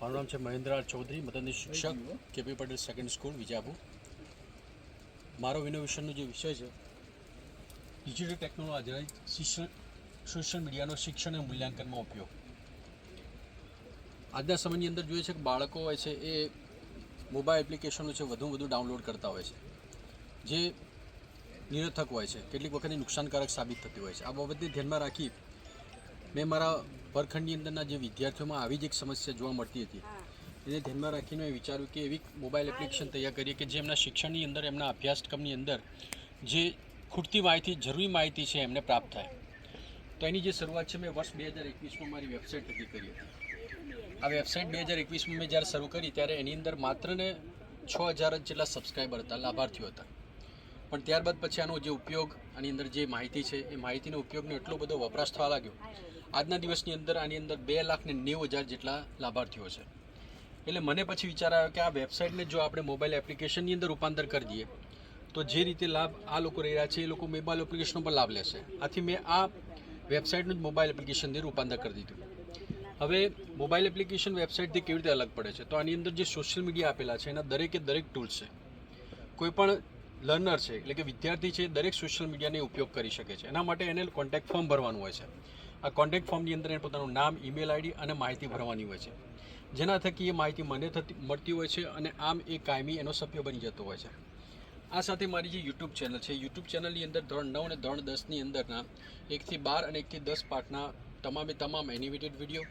મારું નામ છે મહેન્દ્ર આર ચૌધરી, મદદની શિક્ષક, KP Patel second school Vijapur. મારો ઇનોવેશનનો જે વિષય છે ડિજિટલ ટેકનોલોજી શિક્ષણ સોશિયલ મીડિયાનો શિક્ષણ અને મૂલ્યાંકનમાં ઉપયોગ. આજના સમયની અંદર જોઈએ છે કે બાળકો હોય છે એ મોબાઈલ એપ્લિકેશનો છે વધુ વધુ ડાઉનલોડ કરતા હોય છે. જે નિરર્થક હોય છે, કેટલીક વખતે નુકસાનકારક સાબિત થતી હોય છે. આ બાબતને ધ્યાનમાં રાખી મેં મારા વર્ગખંડની અંદરના જે વિદ્યાર્થીઓમાં આવી જ એક સમસ્યા જોવા મળતી હતી. એને ધ્યાનમાં રાખીને મેં વિચાર્યું કે એવી મોબાઈલ એપ્લિકેશન તૈયાર કરીએ કે જે એમના શિક્ષણની અંદર એમના અભ્યાસક્રમની અંદર જે ખૂટતી માહિતી જરૂરી માહિતી છે એમને પ્રાપ્ત થાય. તો એની જે શરૂઆત છે મેં વર્ષ બે હજાર એકવીસમાં મારી વેબસાઇટ નક્કી કરી હતી. આ વેબસાઇટ બે હજાર એકવીસમાં મેં જ્યારે શરૂ કરી ત્યારે એની અંદર માત્ર ને છ હજાર જ જેટલા સબસ્ક્રાઈબર હતા લાભાર્થીઓ હતા. પણ ત્યારબાદ પછી આનો જે ઉપયોગ આની અંદર જે માહિતી છે, એ માહિતીનો ઉપયોગનો એટલો બધો વપરાશ થવા લાગ્યો. આજના દિવસની અંદર આની અંદર બે લાખ ને નેવું હજાર જેટલા લાભાર્થીઓ છે. એટલે મને પછી વિચાર આવ્યો કે આ વેબસાઇટને જો આપણે મોબાઈલ એપ્લિકેશનની અંદર રૂપાંતર કરી દઈએ, તો જે રીતે લાભ આ લોકો રહી રહ્યા છે, એ લોકો મોબાઈલ એપ્લિકેશનો પર લાભ લેશે. આથી મેં આ વેબસાઇટનું જ મોબાઈલ એપ્લિકેશનથી રૂપાંતર કરી દીધું. હવે મોબાઈલ એપ્લિકેશન વેબસાઇટથી કેવી રીતે અલગ પડે છે? તો આની અંદર જે સોશિયલ મીડિયા આપેલા છે, એના દરેકે દરેક ટૂલ્સ છે. કોઈ પણ લર્નર છે, એટલે કે વિદ્યાર્થી છે, દરેક સોશિયલ મીડિયાને ઉપયોગ કરી શકે છે. એના માટે એને કોન્ટેક્ટ ફોર્મ ભરવાનું હોય છે. આ કોન્ટેક્ટ ફોર્મની અંદર એને પોતાનું નામ ઈમેલ આઈડી અને માહિતી ભરવાની હોય છે. જેના થકી એ માહિતી મને થતી, મળતી હોય છે અને આમ એ કાયમી એનો સભ્ય બની જતો હોય છે. આ સાથે મારી જે યુટ્યુબ ચેનલ છે યુટ્યુબ ચેનલની અંદર ધોરણ નવ અને ધોરણ દસની અંદરના એકથી બાર અને એકથી દસ પાઠના તમામે તમામ એનિમેટેડ વીડિયો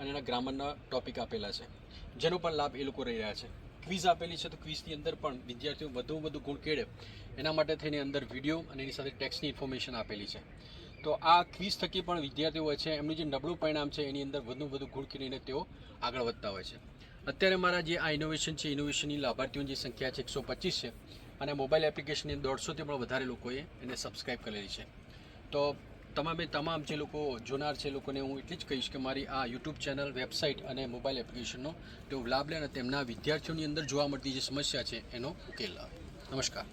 અને એના ગ્રામરના ટોપિક આપેલા છે. જેનો પણ લાભ એ લોકો રહી રહ્યા છે. ક્વિઝ આપેલી છે, તો ક્વિઝની અંદર પણ વિદ્યાર્થીઓ વધુ વધુ ગુણ કેળે. એના માટે થઈને અંદર વીડિયો અને એની સાથે ટેક્સની ઇન્ફોર્મેશન આપેલી છે. તો આ ક્વિઝ થકી પણ વિદ્યાર્થીઓ હોય છે, એમનું જે નબળું પરિણામ છે, એની અંદર વધુ વધુ ગુણ કેળવીને તેઓ આગળ વધતા હોય છે. અત્યારે મારા જે આ ઇનોવેશન છે ઇનોવેશનની લાભાર્થીઓની જે સંખ્યા છે, એકસો પચીસ છે, અને મોબાઈલ એપ્લિકેશનની દોઢસોથી પણ વધારે લોકોએ એને સબસ્ક્રાઈબ કરેલી છે. તો તમામે તમામ જે લોકો જોનાર છે લોકોને હું એટલી જ કહીશ કે મારી આ યુટ્યુબ ચેનલ, વેબસાઇટ અને મોબાઈલ એપ્લિકેશનનો તેઓ લાભ લે અને તેમના વિદ્યાર્થીઓની અંદર જોવા મળતી જે સમસ્યા છે એનો ઉકેલ લાવે. નમસ્કાર.